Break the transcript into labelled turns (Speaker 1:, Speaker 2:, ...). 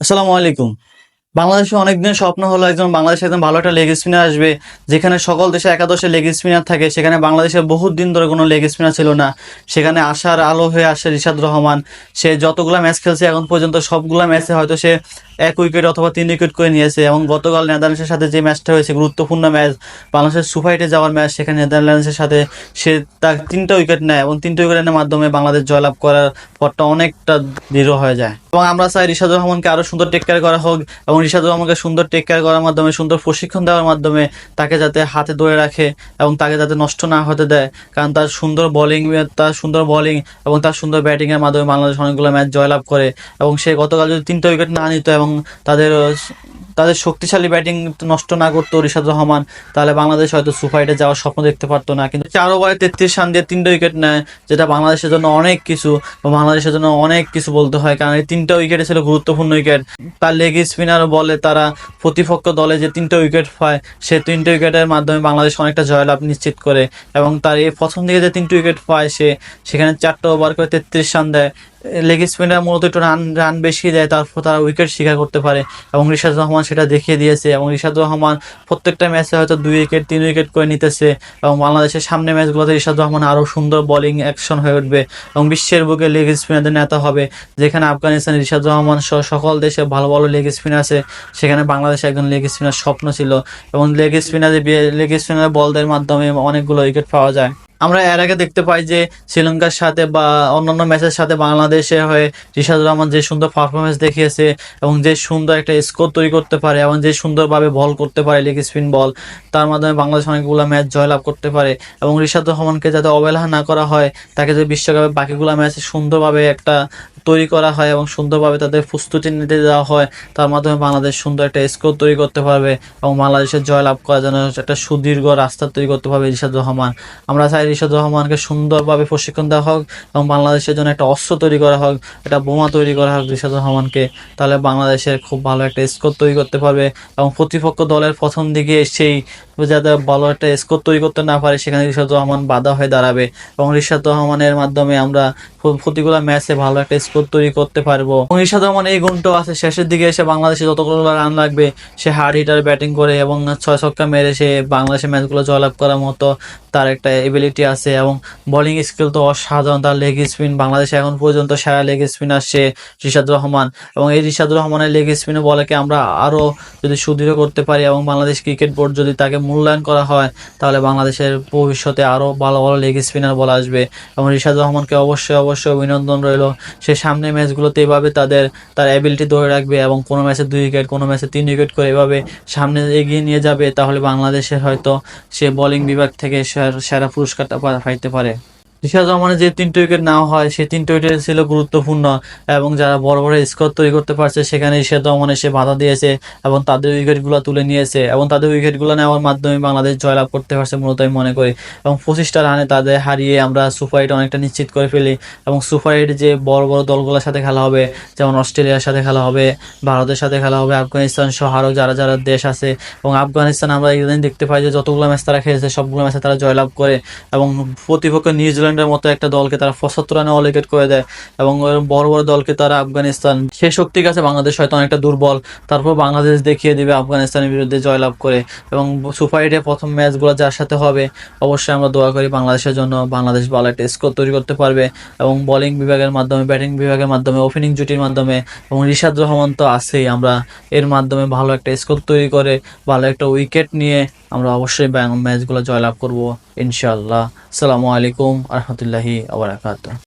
Speaker 1: আসসালামু আলাইকুম। বাংলাদেশে অনেকদিন স্বপ্ন হলো একজন বাংলাদেশে একদম ভালো একটা লেগ স্পিনার আসবে, যেখানে সকল দেশে একাদশে লেগ স্পিনার থাকে, সেখানে বাংলাদেশে বহুত দিন ধরে কোনো লেগ স্পিনার ছিল না। সেখানে আসার আলো হয়ে আসে রিশাদ রহমান। সে যতগুলো ম্যাচ খেলছে এখন পর্যন্ত সবগুলো ম্যাচে হয়তো সে এক উইকেট অথবা তিন উইকেট করে নিয়েছে। এবং গতকাল নেদারল্যান্ডসের সাথে যে ম্যাচটা হয়েছে, গুরুত্বপূর্ণ ম্যাচ বাংলাদেশের সুপাইটে যাওয়ার ম্যাচ সেখানে নেদারল্যান্ডসের সাথে সে তার তিনটা উইকেট নেয় এবং তিনটা উইকেটের মাধ্যমে বাংলাদেশ জয়লাভ করার পরটা অনেকটা দৃঢ় হয়ে যায়। এবং আমরা চাই রিশাদ রহমানকে আরও সুন্দর টেক কেয়ার করা হোক এবং রিশাদ রহমানকে সুন্দর টেক কেয়ার করার মাধ্যমে, সুন্দর প্রশিক্ষণ দেওয়ার মাধ্যমে তাকে যাতে হাতে ধরে রাখে এবং তাকে যাতে নষ্ট না হতে দেয়। কারণ তার সুন্দর বোলিং তার সুন্দর বোলিং এবং তার সুন্দর ব্যাটিংয়ের মাধ্যমে বাংলাদেশ অনেকগুলো ম্যাচ জয়লাভ করে। এবং সে গতকাল যদি তিনটা উইকেট না নিত এবং তাদের তাদের শক্তিশালী ব্যাটিং নষ্ট না করতো রিশাদ রহমান, তাহলে বাংলাদেশ হয়তো সুপাইটে যাওয়ার স্বপ্ন দেখতে পারতো না। কিন্তু চার ওভারে তেত্রিশ রান দিয়ে তিনটা উইকেট নেয়, যেটা বাংলাদেশের জন্য অনেক কিছু বাংলাদেশের জন্য অনেক কিছু বলতে হয়, কারণ এই তিনটা উইকেটে ছিল গুরুত্বপূর্ণ উইকেট। তার লেগ স্পিনার বলে তারা প্রতিপক্ষ দলে যে তিনটা উইকেট পায়, সে তিনটা উইকেটের মাধ্যমে বাংলাদেশ অনেকটা জয়লাভ নিশ্চিত করে, এবং তার এই প্রথম দিকে যে তিনটা উইকেট পায় সে, সেখানে চারটা ওভার করে তেত্রিশ রান দেয়। লেগ স্পিনার মূলত একটু রান রান বেশি দেয়, তারপর তারা উইকেট শিকার করতে পারে। এবং রিশাদ রহমান সেটা দেখিয়ে দিয়েছে। এবং রিশাদ রহমান প্রত্যেকটা ম্যাচে হয়তো দুই উইকেট তিন উইকেট করে নিতেছে। এবং বাংলাদেশের সামনে ম্যাচগুলোতে রিশাদ রহমান আরও সুন্দর বোলিং অ্যাকশন হয়ে উঠবে। এবং বিশ্বের বুকে লেগ স্পিনারদের নেতা হবে, যেখানে আফগানিস্তান রিশাদ রহমান সহ সকল দেশে ভালো ভালো লেগ স্পিনার আছে। সেখানে বাংলাদেশে একজন লেগ স্পিনার স্বপ্ন ছিল। এবং লেগ স্পিনার লেগ স্পিনার বলদের মাধ্যমে অনেকগুলো উইকেট পাওয়া যায়। আমরা এর আগে দেখতে পাই যে শ্রীলঙ্কার সাথে বা অন্যান্য ম্যাচের সাথে বাংলাদেশে হয়ে রিশাদ রহমান যে সুন্দর পারফরমেন্স দেখিয়েছে এবং যে সুন্দর একটা স্কোর তৈরি করতে পারে এবং যে সুন্দরভাবে বল করতে পারে লেগ স্পিন বল তার মাধ্যমে বাংলাদেশ অনেকগুলো ম্যাচ জয়লাভ করতে পারে এবং রিশাদ রহমানকে যাতে অবহেলা না করা হয়, তাকে যে বিশ্বকাপে বাকিগুলো ম্যাচে সুন্দরভাবে একটা তৈরি করা হয় এবং সুন্দরভাবে তাদের প্রস্তুতি নিতে দেওয়া হয়, তার মাধ্যমে বাংলাদেশ সুন্দর একটা স্কোর তৈরি করতে পারবে এবং বাংলাদেশের জয়লাভ করার জন্য একটা সুদীর্ঘ রাস্তা তৈরি করতে পারবে রিশাদ রহমান। আমরা চাই রিশাদ রহমানকে সুন্দরভাবে প্রশিক্ষণ দেওয়া হোক এবং বাংলাদেশের জন্য একটা অস্ত্র তৈরি করা হোক, একটা বোমা তৈরি করা হোক রিশাদ রহমানকে, তাহলে বাংলাদেশের খুব ভালো একটা স্কোর তৈরি করতে পারবে এবং প্রতিপক্ষ দলের প্রথম দিকে সেই যাতে ভালো একটা স্কোর তৈরি করতে না পারে, সেখানে রিশাদ রহমান বাধা হয়ে দাঁড়াবে এবং রিশাদ রহমানের মাধ্যমে আমরা প্র- প্রতিগুলো ম্যাচে ভালো একটা স্কোর তৈরি করতে পারব। এবং রিশাদ রহমান এই গুণটাও আছে, শেষের দিকে এসে বাংলাদেশে যতগুলো রান লাগবে, সে হার্ড হিটার ব্যাটিং করে এবং ছয় ছক্কা মেরে সে বাংলাদেশের ম্যাচগুলো জয়লাভ করার মতো তার একটা এবিলিটি আছে এবং বোলিং স্কিল তো অসাধারণ। তার লেগ স্পিন বাংলাদেশে এখন পর্যন্ত সেরা লেগ স্পিন আসছে রিশাদ রহমান। এবং এই রিশাদ রহমানের লেগ স্পিনে বলকে আমরা আরও যদি সুদৃঢ় করতে পারি এবং বাংলাদেশ ক্রিকেট বোর্ড যদি তাকে মূল্যায়ন করা হয়, তাহলে বাংলাদেশের ভবিষ্যতে আরও ভালো ভালো লেগ স্পিনার বল আসবে। এবং রিশাদ রহমানকে অবশ্যই অবশ্যই অভিনন্দন রইল। সে সামনে ম্যাচগুলোতে এভাবে তাদের, তার অ্যাবিলিটি ধরে রাখবে এবং কোনো ম্যাচে দুই উইকেট কোনো ম্যাচে তিন উইকেট করে এভাবে সামনে এগিয়ে নিয়ে যাবে, তাহলে বাংলাদেশের হয়তো সে বোলিং বিভাগ থেকে সেরা- সেরা পা- পাইতে পারে। রিশাদ রহমানের যে তিনটে উইকেট নেওয়া হয়, সেই তিনটে উইকেট ছিল গুরুত্বপূর্ণ এবং যারা বড় বড় স্কোর তৈরি করতে পারছে, সেখানে রিশাদ রহমান এসে বাধা দিয়েছে এবং তাদের উইকেটগুলো তুলে নিয়েছে এবং তাদের উইকেটগুলো নেওয়ার মাধ্যমে বাংলাদেশ জয়লাভ করতে পারছে মূলত আমি মনে করি এবং পঁচিশটা রানে তাদের হারিয়ে আমরা সুপার এইট অনেকটা নিশ্চিত করে ফেলি এবং সুপার এইট যে বড় বড় দলগুলোর সাথে খেলা হবে, যেমন অস্ট্রেলিয়ার সাথে খেলা হবে, ভারতের সাথে খেলা হবে, আফগানিস্তান সহ আরও যারা যারা দেশ আছে এবং আফগানিস্তান আমরা ইদানিং দেখতে পাই যে যতগুলো ম্যাচ তারা খেলেছে, সবগুলো ম্যাচে তারা জয়লাভ করে এবং প্রতিপক্ষ নিউজিল্যান্ডের মতো একটা দলকে তারা পঁচাত্তর রানে অল উইকেট করে দেয় এবং বড় বড় দলকে তারা আফগানিস্তান, সে শক্তির কাছে বাংলাদেশ হয়তো অনেকটা দুর্বল। তারপর বাংলাদেশ দেখিয়ে দিবে আফগানিস্তানের বিরুদ্ধে জয়লাভ করে এবং সুপার প্রথম ম্যাচগুলো যার সাথে হবে, অবশ্যই আমরা দোয়া করি বাংলাদেশের জন্য বাংলাদেশ ভালো একটা স্কোর তৈরি করতে পারবে এবং বোলিং বিভাগের মাধ্যমে ব্যাটিং বিভাগের মাধ্যমে ওপেনিং জুটির মাধ্যমে এবং রিশাদ রহমান তো আছেই। আমরা এর মাধ্যমে ভালো একটা স্কোর তৈরি করে, ভালো একটা উইকেট নিয়ে আমরা অবশ্যই ম্যাচগুলো জয়লাভ করব। ইনশাআল্লাহ। সালামু আলাইকুম রহমতুল্লাহি আবরাকাত